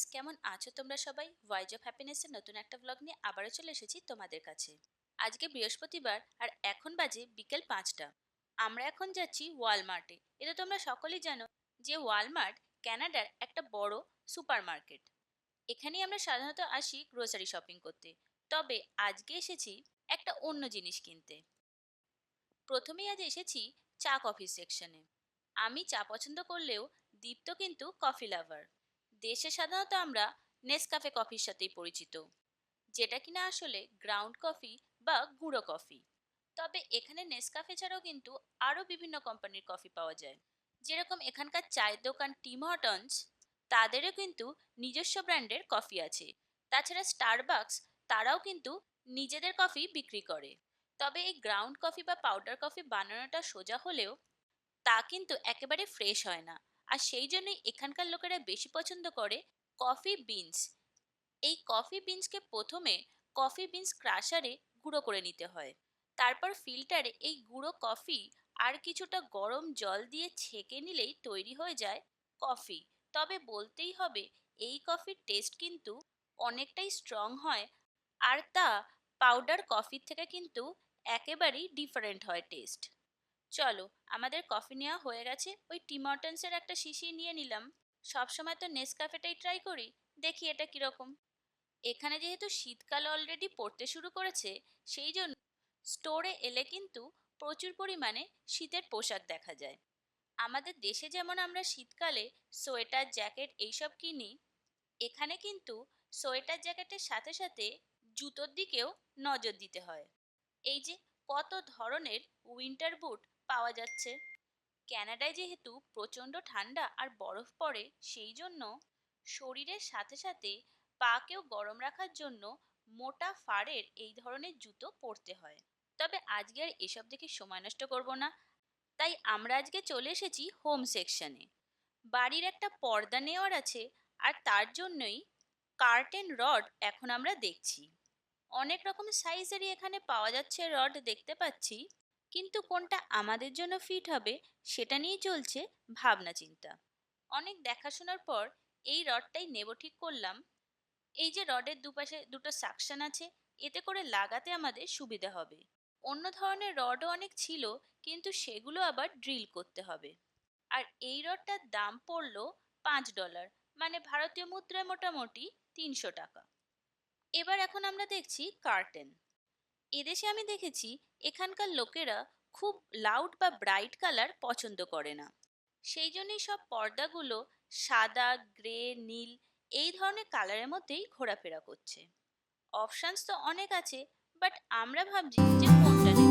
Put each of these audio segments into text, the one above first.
Guys কেমন আছো তোমরা সবাই? ভয়েস অফ হ্যাপিনেসের নতুন একটা ব্লগ নিয়ে আবারও চলে এসেছি তোমাদের কাছে। আজকে বৃহস্পতিবার আর এখন বাজে বিকেল পাঁচটা। আমরা এখন যাচ্ছি ওয়ালমার্টে এটা তোমরা সকলেই জানো যে ওয়ালমার্ট ক্যানাডার একটা বড় সুপার মার্কেট এখানেই আমরা সাধারণত আসি গ্রোসারি শপিং করতে। তবে আজকে এসেছি একটা অন্য জিনিস কিনতে। প্রথমেই আজ এসেছি চা কফি সেকশনে আমি চা পছন্দ করলেও দীপ্ত কিন্তু কফি লাভার দেশে সাধারণত আমরা নেসকাফে কফির সাথেই পরিচিত, যেটা কিনা আসলে গ্রাউন্ড কফি বা গুঁড়ো কফি তবে এখানে নেসকাফে ছাড়াও কিন্তু আরও বিভিন্ন কোম্পানির কফি পাওয়া যায়। যেরকম এখানকার চায়ের দোকান টিম হটনস তাদেরও কিন্তু নিজস্ব ব্র্যান্ডের কফি আছে। তাছাড়া স্টারবাকস তারাও কিন্তু নিজেদের কফি বিক্রি করে। তবে এই গ্রাউন্ড কফি বা পাউডার কফি বানানোটা সোজা হলেও তা কিন্তু একেবারে ফ্রেশ হয় না। আর সেই জন্যই এখানকার লোকেরা বেশি পছন্দ করে কফি বিনস। এই কফি বিনসকে প্রথমে কফি বিনস ক্রাশারে গুঁড়ো করে নিতে হয়। তারপর ফিল্টারে এই গুঁড়ো কফি আর কিছুটা গরম জল দিয়ে ছেঁকে নিলেই তৈরি হয়ে যায় কফি। তবে বলতেই হবে, এই কফির টেস্ট কিন্তু অনেকটাই স্ট্রং হয় আর তা পাউডার কফির থেকে কিন্তু একেবারেই ডিফারেন্ট হয় টেস্ট। চলো, আমাদের কফি নেওয়া হয়ে গেছে, ওই টিমটনসের একটা শিশি নিয়ে নিলাম। সবসময় তো নেসকাফেটাই ট্রাই করি, দেখি এটা কীরকম। এখানে যেহেতু শীতকাল অলরেডি পড়তে শুরু করেছে, সেই জন্য স্টোরে এলে কিন্তু প্রচুর পরিমাণে শীতের পোশাক দেখা যায়। আমাদের দেশে যেমন আমরা শীতকালে সোয়েটার, জ্যাকেট এইসব কিনি, এখানে কিন্তু সোয়েটার, জ্যাকেটের সাথে সাথে জুতোর দিকেও নজর দিতে হয়। এই যে কত ধরনের উইন্টার বুট পাওয়া যাচ্ছে। ক্যানাডায় যেহেতু প্রচণ্ড ঠান্ডা আর বরফ পড়ে, সেই জন্য শরীরের সাথে সাথে পাকেও গরম রাখার জন্য মোটা ফাড়ের এই ধরনের জুতো পরতে হয়। তবে আজকে আর এসব দেখে সময় নষ্ট করব না। তাই আমরা আজকে চলে এসেছি হোম সেকশনে। বাড়ির একটা পর্দা নেওয়ার আছে আর তার জন্যই কার্টেন রড এখন আমরা দেখছি। অনেক রকম সাইজেরই এখানে পাওয়া যাচ্ছে রড, দেখতে পাচ্ছি। কিন্তু কোনটা আমাদের জন্য ফিট হবে, সেটা নিয়েই চলছে ভাবনা চিন্তা। অনেক দেখাশোনার পর এই রডটাই নেব ঠিক করলাম। এই যে রডের দুপাশে দুটো সাকশন আছে, এতে করে লাগাতে আমাদের সুবিধা হবে। অন্য ধরনের রডও অনেক ছিল, কিন্তু সেগুলো আবার ড্রিল করতে হবে। আর এই রডটার দাম পড়ল পাঁচ ডলার মানে ভারতীয় মুদ্রায় মোটামুটি তিনশো টাকা। এবার এখন আমরা দেখছি কার্টেন এদেশে আমি দেখেছি এখানকার লোকেরা খুব লাউড বা ব্রাইট কালার পছন্দ করে না। সেই জন্যই সব পর্দাগুলো সাদা গ্রে নীল এই ধরনের কালারের মধ্যেই ঘোরাফেরা করছে। অপশানস তো অনেক আছে বাট আমরা ভাবছি যে কোনটা নেব।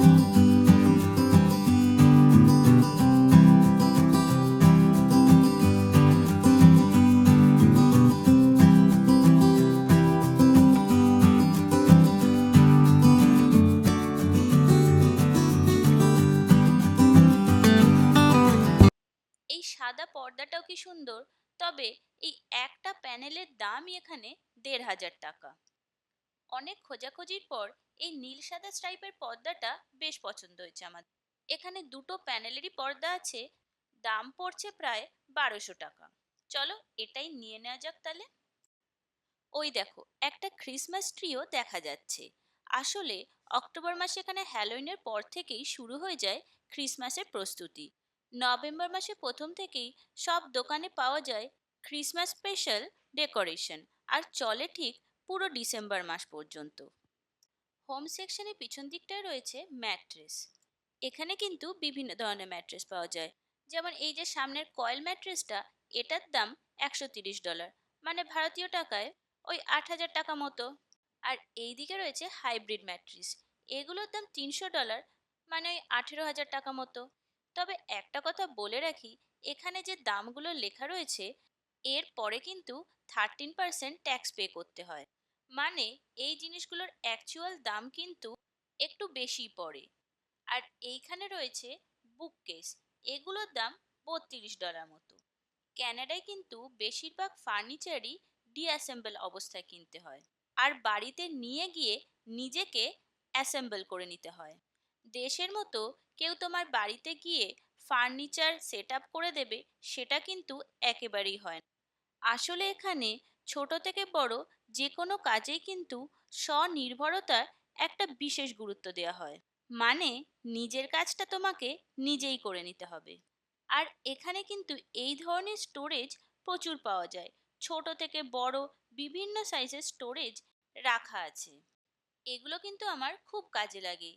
সাদা পর্দাটাও কি সুন্দর? তবে এই একটা প্যানেলের দামই এখানে দেড় হাজার টাকা। অনেক খোঁজাখুঁজির পর এই নীল সাদা স্ট্রাইপের পর্দাটা বেশ পছন্দ হয়েছে আমার। এখানে দুটো প্যানেলেরই পর্দা আছে, দাম পড়ছে প্রায় বারোশো টাকা। চলো এটাই নিয়ে নেওয়া যাক তাহলে। ওই দেখো, একটা ক্রিসমাস ট্রিও দেখা যাচ্ছে। আসলে অক্টোবর মাসে এখানে হ্যালোইনের পর থেকেই শুরু হয়ে যায় ক্রিসমাসের প্রস্তুতি। নভেম্বর মাসে প্রথম থেকেই সব দোকানে পাওয়া যায় ক্রিসমাস স্পেশাল ডেকোরেশন আর চলে ঠিক পুরো ডিসেম্বর মাস পর্যন্ত। হোম সেকশনের পিছন দিকটায় রয়েছে ম্যাট্রেস এখানে কিন্তু বিভিন্ন ধরনের ম্যাট্রেস পাওয়া যায়। যেমন এই যে সামনের কয়েল ম্যাট্রেসটা এটার দাম একশো ডলার মানে ভারতীয় টাকায় ওই আট হাজার টাকা মতো। আর এই দিকে রয়েছে হাইব্রিড ম্যাট্রেস এগুলোর দাম তিনশো ডলার মানে ওই আঠেরো হাজার টাকা মতো। তবে একটা কথা বলে রাখি, এখানে যে দামগুলো লেখা রয়েছে, এর পরে কিন্তু থার্টিন পার্সেন্ট ট্যাক্স পে করতে হয়। মানে এই জিনিসগুলোর অ্যাকচুয়াল দাম কিন্তু একটু বেশি পড়ে। আর এইখানে রয়েছে বুক কেস এগুলোর দাম বত্রিশ ডলার মতো। ক্যানাডায় কিন্তু বেশিরভাগ ফার্নিচারই ডিঅ্যাসেম্বল অবস্থায় কিনতে হয়। আর বাড়িতে নিয়ে গিয়ে নিজেকে অ্যাসেম্বল করে নিতে হয়। দেশের মতো কেউ তোমার বাড়িতে গিয়ে ফার্নিচার সেট করে দেবে, সেটা কিন্তু একেবারেই হয় না। আসলে এখানে ছোট থেকে বড় যে কোনো কাজেই কিন্তু স্বনির্ভরতার একটা বিশেষ গুরুত্ব দেওয়া হয়। মানে নিজের কাজটা তোমাকে নিজেই করে নিতে হবে। আর এখানে কিন্তু এই ধরনের স্টোরেজ প্রচুর পাওয়া যায়। ছোট থেকে বড় বিভিন্ন সাইজের স্টোরেজ রাখা আছে। এগুলো কিন্তু আমার খুব কাজে লাগে।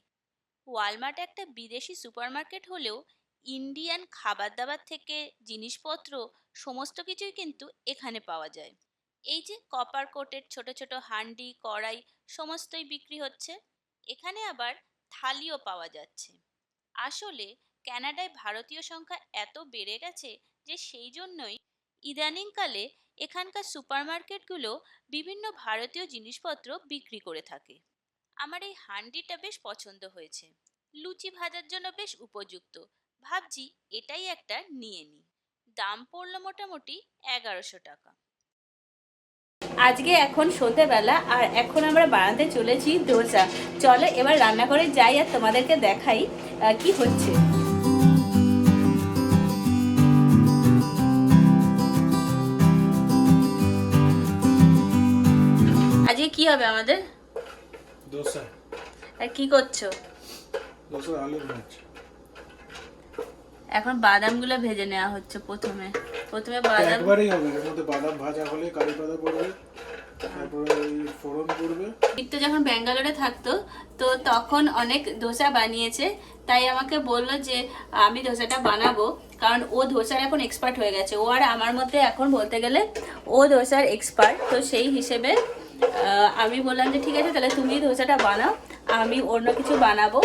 ওয়ালমার্ট একটা বিদেশি সুপারমার্কেট হলেও ইন্ডিয়ান খাবার দাবার থেকে জিনিসপত্র, সমস্ত কিছুই কিন্তু এখানে পাওয়া যায়। এই যে কপার কোটের ছোট ছোট হান্ডি, কড়াই, সমস্তই বিক্রি হচ্ছে। এখানে আবার থালিও পাওয়া যাচ্ছে। আসলে ক্যানাডায় ভারতীয় সংখ্যা এত বেড়ে গেছে যে সেই জন্যই ইদানিংকালে এখানকার সুপারমার্কেটগুলো বিভিন্ন ভারতীয় জিনিসপত্র বিক্রি করে থাকে। আমার এই হান্ডিটা বেশ পছন্দ হয়েছে। লুচি ভাজার জন্য বেশ উপযুক্ত। ভাবছি এটাই একটা নিয়ে নিই দাম পড়ল মোটামুটি এগারোশো টাকা। আজকে এখন সন্ধেবেলা আর এখন আমরা বানাতে চলেছি দোসা চলো এবার রান্নাঘরে যাই আর তোমাদেরকে দেখাই কি হচ্ছে। আজকে কি হবে আমাদের? দোসা। আর কি করছ? দোসা এখন বাদামগুলো ভেজে নেওয়া হচ্ছে প্রথমে। প্রথমে বাদাম একবারই হবে এর মধ্যে বাদাম ভাজা হলে কারি পাতা পড়বে তারপরে ফোড়ন পড়বে তো যখন ব্যাঙ্গালোরে থাকতো তো তখন অনেক ধোসা বানিয়েছে তাই আমাকে বলল যে আমি ধোসাটা বানাবো। কারণ ও ধোসার এখন এক্সপার্ট হয়ে গেছে। ও আর আমার মধ্যে এখন বলতে গেলে ও ধোসার এক্সপার্ট তো সেই হিসেবে আমি বললাম যে ঠিক আছে তাহলে তুমি ধোসাটা বানাও আমি অন্য কিছু বানাবো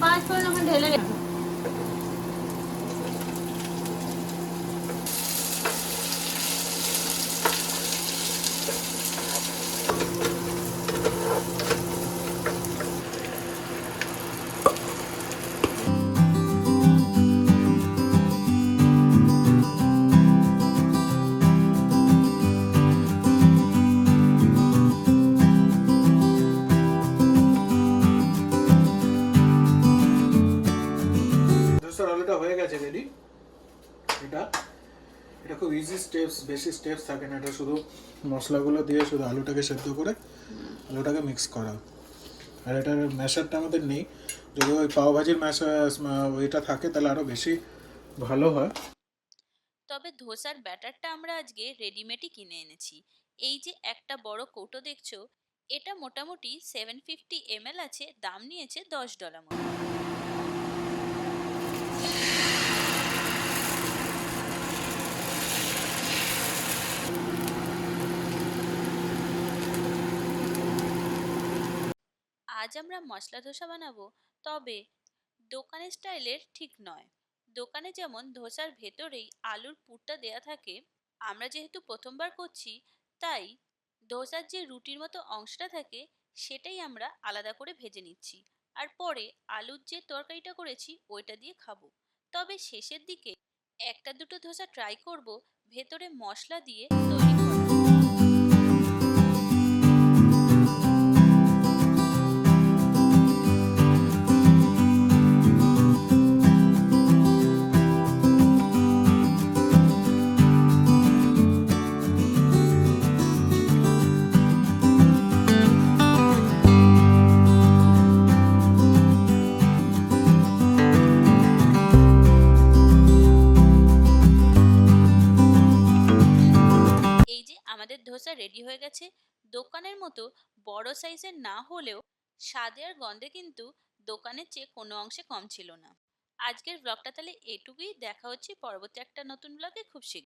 পাঁচ ফোড়ন ঢেলে দোসার আলুটা হয়ে গেছে রেডি এটা এটা খুব ইজি স্টেপস বেশি স্টেপস থাকে না। এটা শুধু মশলাগুলো দিয়ে শুধু আলুটাকে সেদ্ধ করে আলুটাকে মিক্স করা। আর এটার ম্যাশারটা আমাদের নেই। যদি ওই পাওভাজির ম্যাশার ওইটা থাকে তাহলে আরও বেশি ভালো হয়। তবে ধোসার ব্যাটারটা আমরা আজকে রেডিমেডই কিনে এনেছি। এই যে একটা বড় কৌটো দেখছ, এটা মোটামুটি সেভেন ফিফটি এমএল আছে, দাম নিয়েছে দশ ডলার মতো। আজ আমরা মশলা ধোসা বানাবো, তবে দোকানের স্টাইলের ঠিক নয়। দোকানে যেমন ধোসার ভেতরেই আলুর পুরটা দেয়া থাকে, আমরা যেহেতু প্রথমবার করছি, তাই ধোসার যে রুটির মতো অংশটা থাকে, সেটাই আমরা আলাদা করে ভেজে নিচ্ছি। আর পরে আলুর যে তরকারিটা করেছি, ওইটা দিয়ে খাব। তবে শেষের দিকে একটা দুটো ধোসা ট্রাই করব, ভেতরে মশলা দিয়ে রেডি হয়ে গেছে। দোকানের মতো বড় সাইজের না হলেও স্বাদে আর গন্ধে কিন্তু দোকানের চেয়ে কোনো অংশে কম ছিল না। আজকের ব্লগটা তাহলে এটুকুই। দেখা হচ্ছে পরবর্তী একটা নতুন ব্লগে খুব শীঘ্র